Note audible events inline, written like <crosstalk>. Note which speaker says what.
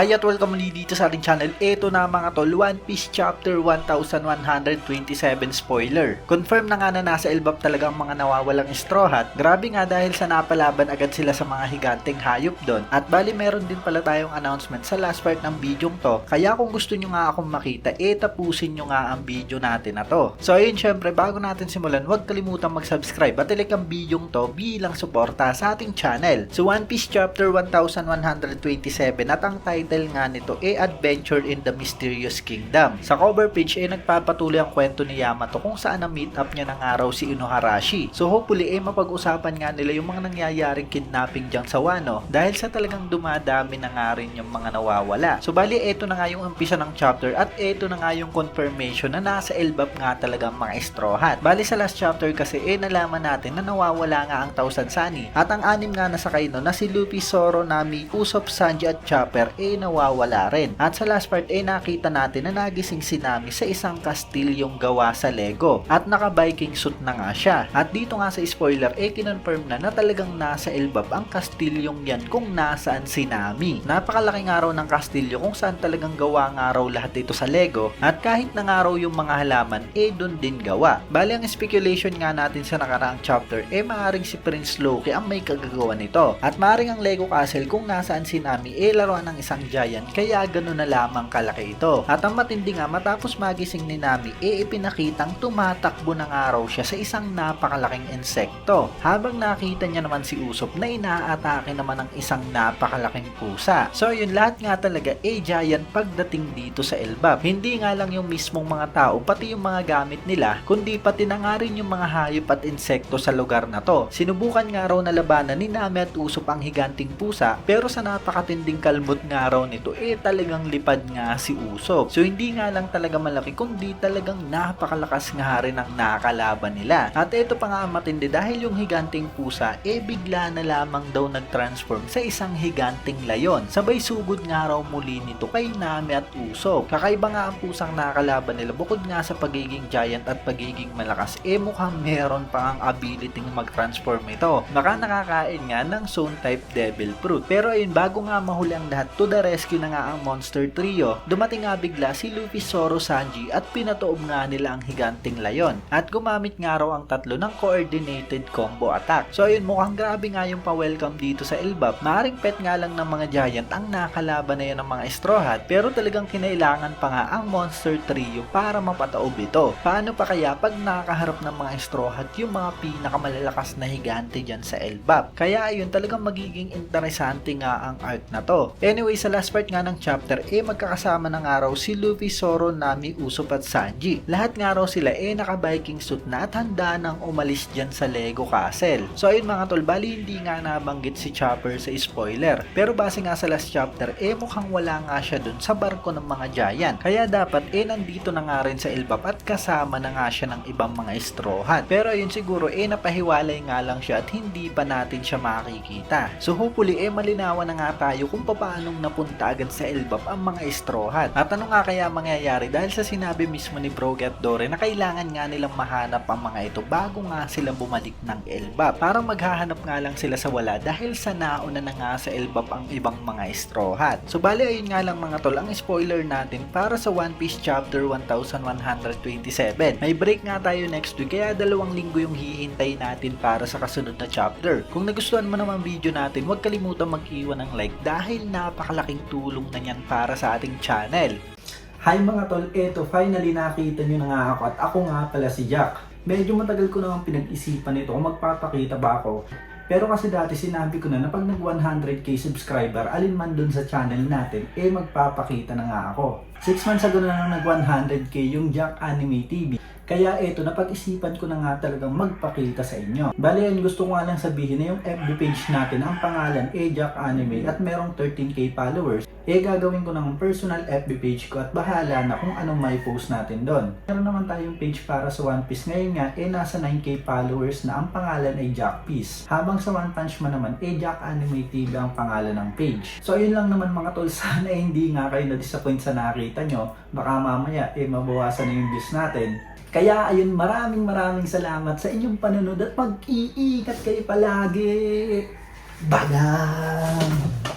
Speaker 1: Hi at welcome muli dito sa ating channel. Ito na mga tol, One Piece Chapter 1127 spoiler. Confirm na nga na nasa Elbap talaga ang mga nawawalang Straw Hat. Grabe nga dahil sa napalaban agad sila sa mga higanteng hayop doon. At bali meron din pala tayong announcement sa last part ng video to. Kaya kung gusto nyo nga akong makita, eh tapusin nyo nga ang video natin na to. So ayun syempre, bago natin simulan, huwag kalimutan mag-subscribe at like ang video to bilang suporta sa ating channel. So One Piece Chapter 1127 at ang title nga nito e Adventure in the Mysterious Kingdom. Sa cover page ay nagpapatuloy ang kwento ni Yamato kung saan na meet up niya ng araw si Inoharashi. So hopefully eh mapag-usapan nga nila yung mga nangyayaring kidnapping dyan sa Wano dahil sa talagang dumadami na nga rin yung mga nawawala. So bali eto na nga yung umpisa ng chapter at eto na nga yung confirmation na nasa Elbap nga talaga ang mga Straw Hat. Bali sa last chapter kasi eh nalaman natin na nawawala nga ang Thousand Sunny at ang anim nga nasakay no na si Luffy, Zoro, Nami, Usopp, Sanji at Chopper eh nawawala rin. At sa last part eh nakita natin na nagising si Nami sa isang kastilyong gawa sa Lego at naka-biking suit na nga siya. At dito nga sa spoiler eh kinonfirm na na talagang nasa Elbap ang kastilyong yan kung nasaan si Nami. Napakalaking araw ng kastilyo kung saan talagang gawa nga raw lahat dito sa Lego at kahit na nga raw yung mga halaman eh doon din gawa. Bali ang speculation nga natin sa nakaraang chapter eh maaring si Prince Loki ang may kagagawa nito at maaring ang Lego Castle kung nasaan si Nami eh laruan ng isang giant kaya gano'n na lamang kalaki ito. At ang matindi nga matapos magising ni Nami eh ipinakitang tumatakbo ng araw siya sa isang napakalaking insekto. Habang nakita niya naman si Usopp na inaatake naman ng isang napakalaking pusa. So yun lahat nga talaga eh giant pagdating dito sa Elbap. Hindi nga lang yung mismong mga tao pati yung mga gamit nila kundi pati na nga rin yung mga hayop at insekto sa lugar na to. Sinubukan nga raw na labanan ni Nami at Usopp ang higanting pusa pero sa napakatinding kalmot nga raw nito eh talagang lipad nga si Usopp. So hindi nga lang talaga malaki kundi talagang napakalakas nga rin ang nakalaban nila. At ito pa nga matindi dahil yung higanting pusa eh bigla na lamang daw nag-transform sa isang higanting layon. Sabay sugod nga raw muli nito kay Nami at Usopp. Kakaiba nga ang pusang nakalaban nila bukod nga sa pagiging giant at pagiging malakas eh mukhang meron pa ang ability mag-transform ito. Baka nakakain nga ng zone type devil fruit. Pero ayun bago nga mahuli ang lahat to the rescue na nga ang monster trio. Dumating nga bigla si Luffy, Zoro, Sanji at pinatoob nga nila ang higanting layon. At gumamit nga raw ang tatlo ng coordinated combo attack. So ayun mukhang grabe nga yung pa-welcome dito sa Elbap. Maaring pet nga lang ng mga giant ang nakalaban na yan ng mga Straw Hat pero talagang kinailangan pa nga ang monster trio para mapataob ito. Paano pa kaya pag nakaharap ng mga Straw Hat yung mga pinakamalalakas na higante dyan sa Elbap? Kaya ayun talagang magiging interesante nga ang arc na to. Anyway sa last part nga ng chapter eh magkakasama ng araw si Luffy, Zoro, Nami, Usopp at Sanji. Lahat nga raw sila eh naka-biking suit na at handa nang umalis dyan sa Lego Castle. So ayun mga tol, bali hindi nga nabanggit si Chopper sa spoiler. Pero base nga sa last chapter, eh mukhang wala nga siya dun sa barko ng mga giant. Kaya dapat eh nandito na nga rin sa Elbap at kasama na nga siya ng ibang mga Straw Hat. Pero ayun siguro eh napahiwalay nga lang siya at hindi pa natin siya makikita. So hopefully eh malinawan na nga tayo kung paanong napunta agad sa Elbap ang mga Straw Hat. At ano nga kaya mangyayari dahil sa sinabi mismo ni Brogy at Dore na kailangan nga nilang mahanap ang mga ito bago nga sila bumalik ng Elbap. Parang maghahanap nga lang sila sa wala dahil sa nauna na nga sa Elbap ang ibang mga Straw Hat. So bali ayun nga lang mga tol ang spoiler natin para sa One Piece Chapter 1127. May break nga tayo next week kaya dalawang linggo yung hihintay natin para sa kasunod na chapter. Kung nagustuhan mo naman video natin, huwag kalimutan mag-iwan ng like dahil napakalaking tulong na yan para sa ating channel. Hi mga tol, eto finally nakita nyo na nga ako at ako nga pala si Jack. Medyo matagal ko naman pinag-isipan ito kung magpapakita ba ako. Pero kasi dati sinabi ko na na pag nag 100k subscriber, alin man dun sa channel natin, eh magpapakita na nga ako. 6 months ago na nang nag 100k yung Jack Anime TV. Kaya eto, napag-isipan ko na nga talagang magpakita sa inyo. Bali yan, gusto ko nga lang sabihin na yung FB page natin, ang pangalan Jack Anime at merong 13k followers. Eh gagawin ko ng personal FB page ko at bahala na kung anong may post natin doon. Meron naman tayong page para sa One Piece. Ngayon nga, eh nasa 9k followers na ang pangalan ay Jack Piece. Habang sa One Punch Man naman, Jack Anime TV ang pangalan ng page. So ayun lang naman mga tol, <laughs> sana hindi nga kayo na-disappoint sa nakita nyo. Baka mamaya eh mabawasan na yung views natin. Kaya ayun, maraming maraming salamat sa inyong panunod at mag-iingat kayo palagi. Bagang!